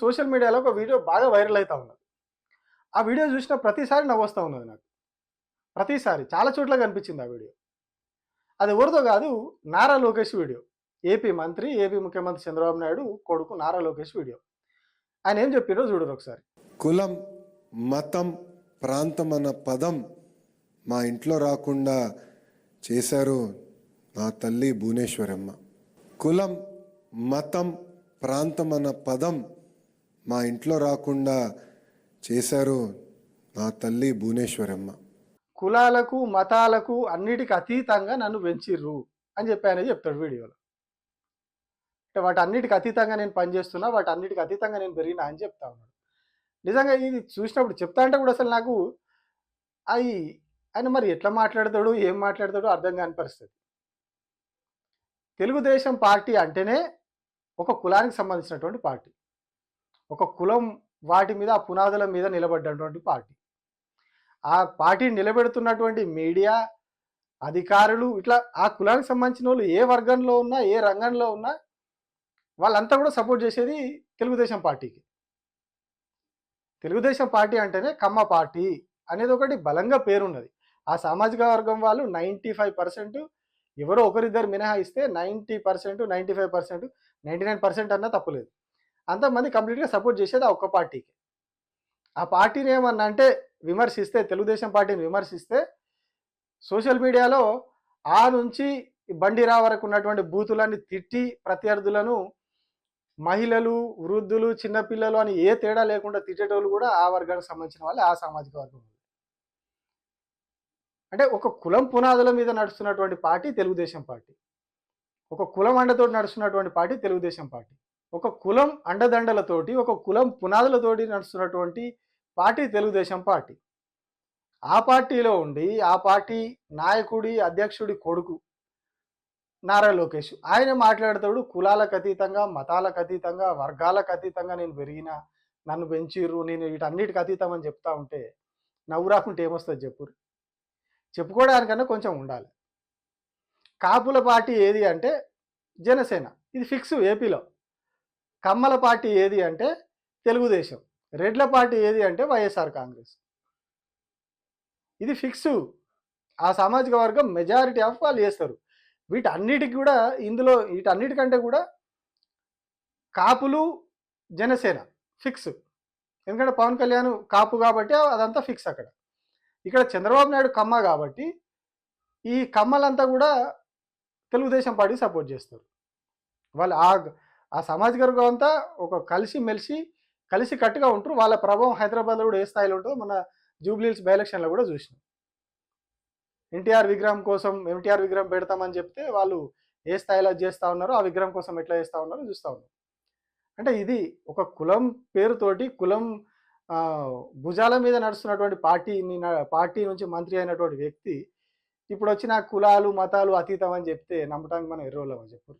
Social మీడియాలో ఒక video బాగా వైరల్ అవుతా ఉన్నది. ఆ వీడియో చూసిన ప్రతిసారి నవ్వొస్తూ ఉన్నది నాకు. ప్రతిసారి చాలా చోట్ల కనిపించింది ఆ వీడియో. అది ఎవరితో కాదు నారా లోకేష్ వీడియో. ఏపీ మంత్రి ఏపీ ముఖ్యమంత్రి చంద్రబాబు నాయుడు కొడుకు నారా లోకేష్ వీడియో. ఆయన ఏం చెప్పారో చూడరు ఒకసారి. కులం మతం ప్రాంతం అన్న పదం మా ఇంట్లో రాకుండా చేశారు నా తల్లి భువనేశ్వరమ్మ. కులం మతం ప్రాంతం అన్న పదం మా ఇంట్లో రాకుండా చేశారు నా తల్లి భువనేశ్వరమ్మ. కులాలకు మతాలకు అన్నిటికి అతీతంగా నన్ను పెంచిర్రు అని చెప్పి ఆయన చెప్తాడు వీడియోలో. అంటే వాటి అన్నిటికి అతీతంగా నేను పనిచేస్తున్నా వాటి అన్నిటికి అతీతంగా నేను పెరిగినా అని చెప్తా ఉన్నాడు. నిజంగా ఇది చూసినప్పుడు చెప్తా అంటే కూడా అసలు నాకు అవి ఆయన మరి ఎట్లా మాట్లాడతాడు ఏం మాట్లాడతాడు అర్థం కాని పరిస్థితి. తెలుగుదేశం పార్టీ అంటేనే ఒక కులానికి సంబంధించినటువంటి పార్టీ. ఒక కులం వాటి మీద ఆ పునాదుల మీద నిలబడ్డటువంటి పార్టీ. ఆ పార్టీ నిలబెడుతున్నటువంటి మీడియా అధికారులు ఇట్లా ఆ కులానికి సంబంధించిన వాళ్ళు ఏ వర్గంలో ఉన్నా ఏ రంగంలో ఉన్నా వాళ్ళంతా కూడా సపోర్ట్ చేసేది తెలుగుదేశం పార్టీకి. తెలుగుదేశం పార్టీ అంటేనే కమ్మ పార్టీ అనేది ఒకటి బలంగా పేరున్నది. ఆ సామాజిక వర్గం వాళ్ళు నైంటీ ఫైవ్ పర్సెంట్ ఎవరో ఒకరిద్దరు మినహాయిస్తే ninety percent ninety five percent ninety nine percent అన్నా తప్పులేదు. అంతమంది కంప్లీట్గా సపోర్ట్ చేసేది ఆ ఒక్క పార్టీకి. ఆ పార్టీని ఏమన్నా అంటే విమర్శిస్తే తెలుగుదేశం పార్టీని విమర్శిస్తే సోషల్ మీడియాలో ఆ నుంచి బండిరా వరకు ఉన్నటువంటి బూతులన్నీ తిట్టి ప్రత్యర్థులను మహిళలు వృద్ధులు చిన్నపిల్లలు అని ఏ తేడా లేకుండా తిట్టేటోళ్ళు కూడా ఆ వర్గానికి సంబంధించిన వాళ్ళు ఆ సామాజిక వర్గం అంటే ఒక కులం పునాదుల మీద నడుస్తున్నటువంటి పార్టీ తెలుగుదేశం పార్టీ. ఒక కులం అండతో నడుస్తున్నటువంటి పార్టీ తెలుగుదేశం పార్టీ. ఒక కులం అండదండలతోటి ఒక కులం పునాదులతోటి నడుస్తున్నటువంటి పార్టీ తెలుగుదేశం పార్టీ. ఆ పార్టీలో ఉండి ఆ పార్టీ నాయకుడి అధ్యక్షుడి కొడుకు నారా లోకేష్. ఆయన మాట్లాడతాడు కులాలకు అతీతంగా మతాలకు అతీతంగా వర్గాలకు అతీతంగా నేను పెరిగిన నన్ను పెంచిర్రు నేను వీటన్నిటికి అతీతం అని చెప్తా ఉంటే నవ్వు రాకుంటే ఏమొస్తుంది చెప్పురు చెప్పుకోవడానికన్నా కొంచెం ఉండాలి. కాపుల పార్టీ ఏది అంటే జనసేన. ఇది ఫిక్స్ ఏపీలో. కమ్మల పార్టీ ఏది అంటే తెలుగుదేశం. రెడ్ల పార్టీ ఏది అంటే వైఎస్ఆర్ కాంగ్రెస్. ఇది ఫిక్స్. ఆ సామాజిక వర్గం మెజారిటీ ఆఫ్ వాళ్ళు చేస్తారు. వీటన్నిటికి కూడా ఇందులో వీటన్నిటికంటే కూడా కాపులు జనసేన. ఫిక్స్. ఎందుకంటే పవన్ కళ్యాణ్ కాపు కాబట్టి అదంతా ఫిక్స్ అక్కడ. ఇక్కడ చంద్రబాబు నాయుడు కమ్మ కాబట్టి ఈ కమ్మలంతా కూడా తెలుగుదేశం పార్టీ సపోర్ట్ చేస్తారు. వాళ్ళు ఆ ఆ సామాజిక వర్గం అంతా ఒక కలిసి మెలిసి కలిసి కట్టుగా ఉంటారు. వాళ్ళ ప్రభావం హైదరాబాద్లో కూడా ఏ స్థాయిలో ఉంటుందో మన జూబ్లీహిల్స్ బై ఎలక్షన్లో కూడా చూసినాం. ఎన్టీఆర్ విగ్రహం కోసం ఎన్టీఆర్ విగ్రహం పెడతామని చెప్తే వాళ్ళు ఏ స్థాయిలో చేస్తూ ఉన్నారో ఆ విగ్రహం కోసం ఎట్లా చేస్తూ ఉన్నారో చూస్తూ ఉన్నాం. అంటే ఇది ఒక కులం పేరుతోటి కులం భుజాల మీద నడుస్తున్నటువంటి పార్టీని పార్టీ నుంచి మంత్రి అయినటువంటి వ్యక్తి ఇప్పుడు వచ్చిన కులాలు మతాలు అతీతం అని చెప్తే నమ్మటానికి మనం ఎర్రోళ్ళం అని చెప్పు?